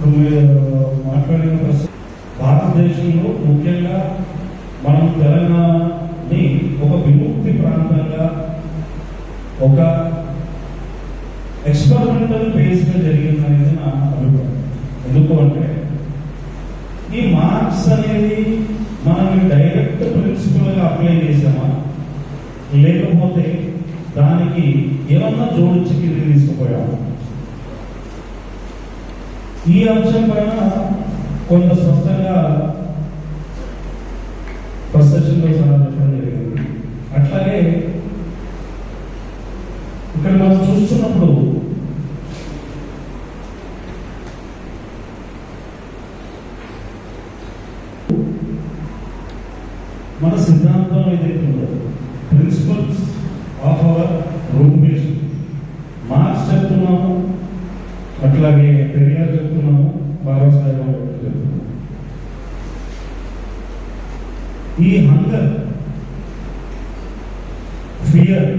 మాట్లాడిన ప్రశ్న భారతదేశంలో ముఖ్యంగా మనం తెలంగాణని ఒక విముక్తి ప్రాంతంగా ఒక ఎక్స్పెరిమెంటల్ బేస్గా జరిగిందనేది నా అభిప్రాయం. ఎందుకు అంటే ఈ మార్క్స్ అనేది మనం డైరెక్ట్ ప్రిన్సిపల్గా అప్లై చేసామా లేకపోతే దానికి ఏమన్నా జోడించి కింద తీసుకుపోయామా? ఈ అంశం పైన కొంత స్పష్టంగా ప్రసెషన్లో సలహా చెప్పడం జరిగింది. అట్లాగే ఇక్కడ మనం చూస్తున్నప్పుడు మన సిద్ధాంతం ఏదైతే ఉందో principles of our room marks చెప్తున్నాము. అట్లాగే పెరియార్ చెప్తున్నాము బాబాసాహెబ్ చెప్తున్నాము ఈ హంగర్ ఫియర్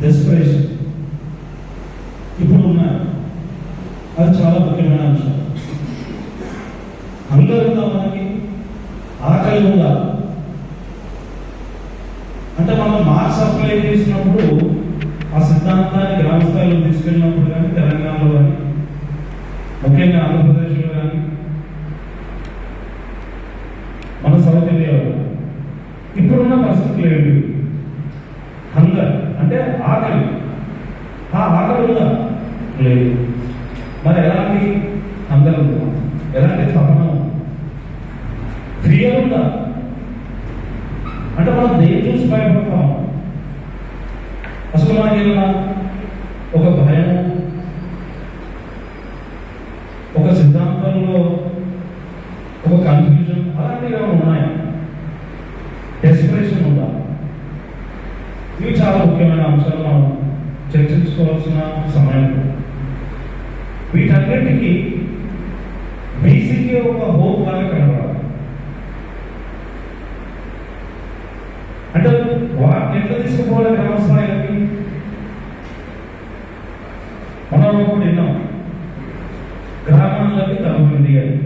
డెస్పరేషన్ ఇప్పుడు ఉన్న అది చాలా ముఖ్యమైన అంశం. హంగర్ ఉందా మనకి ఆకలి ఉందా? అంటే మనం మార్క్స్ అప్లై చేసినప్పుడు ఆ సిద్ధాంతాన్ని గ్రామ స్థాయిలో తీసుకెళ్ళినప్పుడు కానీ తెలంగాణలో కానీ ముఖ్యంగా ఆంధ్రప్రదేశ్లో కానీ మన సౌత్ ఇండియాలో ఇప్పుడున్న పరిస్థితులు ఏంటి హంగర్ అంటే ఆకలి. ఆ ఆకలి ఉందా లేదు. మరి ఎలాంటి హంగర్ ఉందా ఎలాంటి తపన? ఫియర్ ఉందా? అంటే మనం దేని చూసి భయపడతాం? అసలు మనకి ఒక భయం ఒక సిద్ధాంతంలో ఒక కన్ఫ్యూజన్ అలాంటివి ఏమైనా ఉన్నాయా డెస్పిరేషన్ ఉందా ఇవి చాలా ముఖ్యమైన అంశాలు మనం చర్చించుకోవాల్సిన సమయం వీటన్నిటికీ బీసీకి ఒక హోప్ లాగా కనబడాలి. అంటే వాటిని ఎట్లా తీసుకుపోవాలి గ్రామస్థాయిలకి మనం ఒకటి విన్నాం గ్రామాల్లోకి తరలింది అని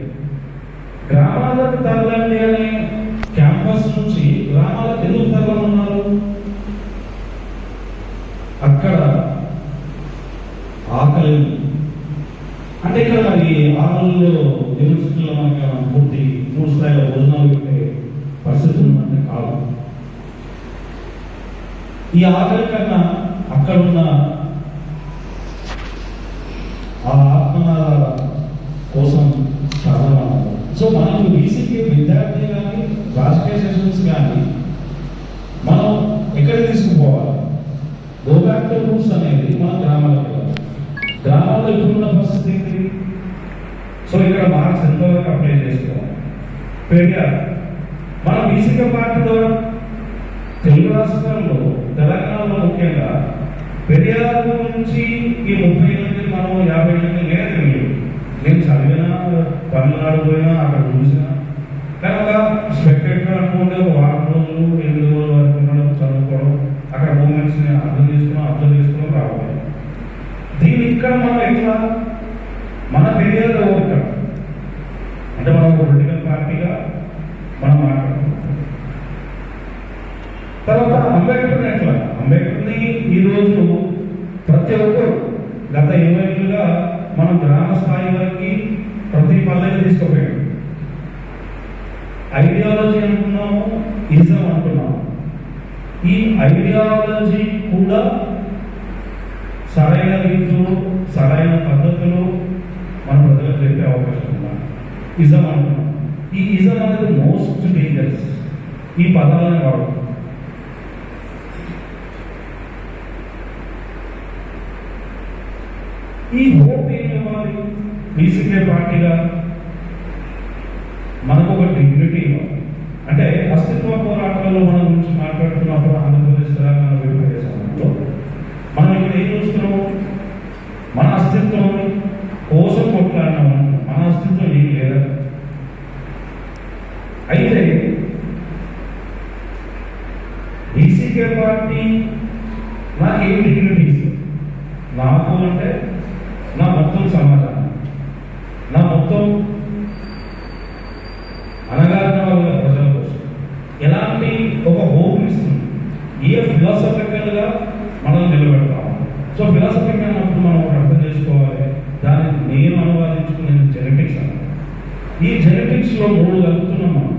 గ్రామాలకు తరలండి అనే క్యాంపస్ నుంచి గ్రామాలకు ఎందుకు తరలనున్నారు అక్కడ ఆకలి ఉంది. అంటే ఇక్కడ మరి ఆ రోజుల్లో యూనివర్సిటీలో మనకి ఏమైనా పూర్తి మూడు స్థాయిలో భోజనాలు పెట్టే పరిస్థితి ఉందంటే కాదు ఈ ఆకలి కన్నా అక్కడున్న ఆ ఆత్మ కోసం చాలా సో మనకు బీసీకి విద్యార్థి కానీ రాజకీయ సెషన్స్ కానీ మనం ఎక్కడ తీసుకుపోవాలి? గో బ్యాక్ టు రూట్స్ అనేది మన గ్రామాలకు గ్రామాల్లో ఇప్పుడున్న పరిస్థితి ఏంటి? సో ఇక్కడ మార్క్స్ ఎంతవరకు అప్లై చేసుకోవాలి? పెరిగారు. మన బీసీకే పార్టీ ద్వారా తెలుగు రాష్ట్రంలో తెలంగాణలో ముఖ్యంగా పెరియార్ నుంచి ఈ ముప్పై ఏళ్ళకి మనం యాభై ఏళ్ళకి నేను తెలియదు నేను చదివినా తమిళనాడు పోయినా అక్కడ చూసినా. కానీ ఒక స్పెక్టేటర్ అనుకుంటే ఒక వారం రోజులు ఎనిమిది రోజుల వరకు ఉండడం చదువుకోవడం అక్కడ మూమెంట్స్ని అర్థం చేసుకోవడం అర్థం చేసుకోవడం రావాలి. దీని ఇక్కడ మనం ఎట్లా? మన పెరియారు ఎవరు ఇక్కడ అంటే మనం ఒక పొలిటికల్ పార్టీగా మనం మాట్లాడుతున్నాం తర్వాత అంబేద్కర్ ఎట్లా? అంబేద్కర్ని ఈరోజు ప్రతి ఒక్కరు గత ఇరవై ఏళ్ళుగా మనం గ్రామ స్థాయి వరకు ప్రతి పల్లెకి తీసుకుపోయాం ఐడియాలజీ అంటున్నాము ఇజం అంటున్నాము. ఈ ఐడియాలజీ కూడా సరైన రీతిలో సరైన పద్ధతిలో మన ప్రజలకు చెప్పే అవకాశం ఉందా? ఇజం అంటున్నాం ఈ ఇజం అనేది మోస్ట్ డేంజరస్ ఈ పదాలను వాడుతాం ఈ హోప్ ఏమి బీసీకే పార్టీగా? మనకు ఒకటి యూనిటీ ఇవ్వాలి. అంటే అస్తిత్వ పోరాటాల్లో మన గురించి మాట్లాడుతున్నప్పుడు ఆంధ్రప్రదేశ్ తెలంగాణ విభజన సమయంలో మనం ఇక్కడ ఏం చూస్తున్నాము? మన అస్తిత్వం కోసం కొట్లాడినాము మన. అస్తిత్వం ఏం లేదా? అయితే బీసీకే పార్టీ నాకు ఏం డిగ్నిటీస్ నాకు అంటే నా మొత్తం సమాధానం. నా మొత్తం అనగారిన వాళ్ళ ప్రజల కోసం. ఎలాంటి ఒక హోప్ ఇస్తుంది? ఏ ఫిలాసఫికల్గా మనం నిలబెడతాం? సో ఫిలాసఫికల్ అన్నప్పుడు మనం అర్థం చేసుకోవాలి. దాన్ని నేను అనువాదించుకునేది జెనెటిక్స్ అన్నాను ఈ జెనెటిక్స్లో మూడు కలుగుతున్నాం మనం.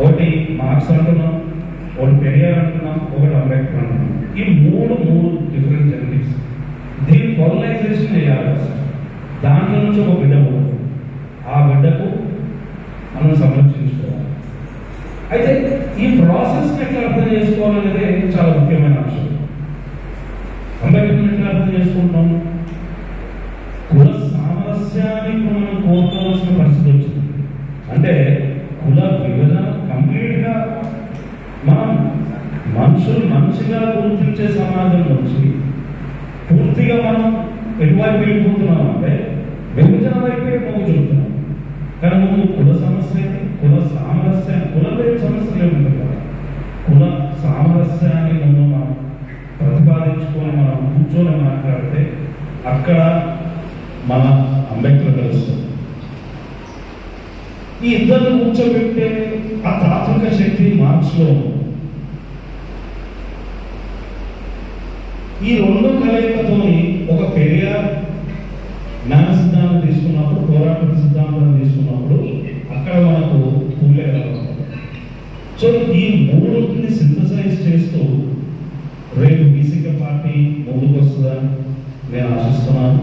ఒకటి మార్క్స్ అంటున్నాం ఒకటి పెరియర్ అంటున్నాం ఒకటి అంబేద్కర్ అంటున్నాం. ఈ మూడు మూడు డిఫరెంట్ జెనెటిక్స్ దీని పొలరైజేషన్ చేయాలి. దాంట్లో నుంచి ఒక బిడ్డ ఆ బిడ్డకు మనం సంరక్షించుకోవాలి. అయితే ఈ ప్రాసెస్ ఎట్లా అర్థం చేసుకోవాలనేది చాలా ముఖ్యమైన అంశం. అంబేద్కర్ ఎట్లా అర్థం చేసుకుంటాం? కుల సామరస్యానికి మనం కోరుకోవాల్సిన పరిస్థితి వచ్చింది. అంటే కుల విభజన కంప్లీట్గా మనం మనుషులు మనిషిగా గుర్తించే సమాజం నుంచి పూర్తిగా మనం ఎటువైపు వెళ్ళిపోతున్నాం అంటే విభజన వైపే మొగ్గు చూపుతున్నాం కానీ ముందు కుల సమస్య కుల సామరస్య కుల లేని సమస్యలు ఏముంటుంది కదా కుల సామరస్యాన్ని ముందు మనం ప్రతిపాదించుకొని మనం కూర్చొని మాట్లాడితే అక్కడ మన అంబేద్కర్ కలుస్తుంది ఈ ఇద్దరిని కూర్చోబెట్టే ఆ తాత్విక శక్తి మార్క్స్లో ఈ రెండు కలయికతోని ఒక పెరియార్ జ్ఞాన సిద్ధాంతం తీసుకున్నప్పుడు పోరాట సిద్ధాంతం తీసుకున్నప్పుడు అక్కడ మనకు పూలే సో ఈ మూడుని సింథసైజ్ చేస్తూ రేపు బీసీక పార్టీ ముందుకు వస్తుందని నేను ఆశిస్తున్నాను.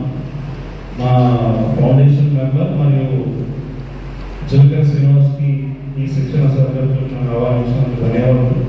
మా ఫౌండేషన్ మెంబర్ మరియు జుల్కర్ శ్రీనివాస్కి ఈ శిక్షణ సందర్భంగా ఆహ్వానించినందుకు ధన్యవాదాలు.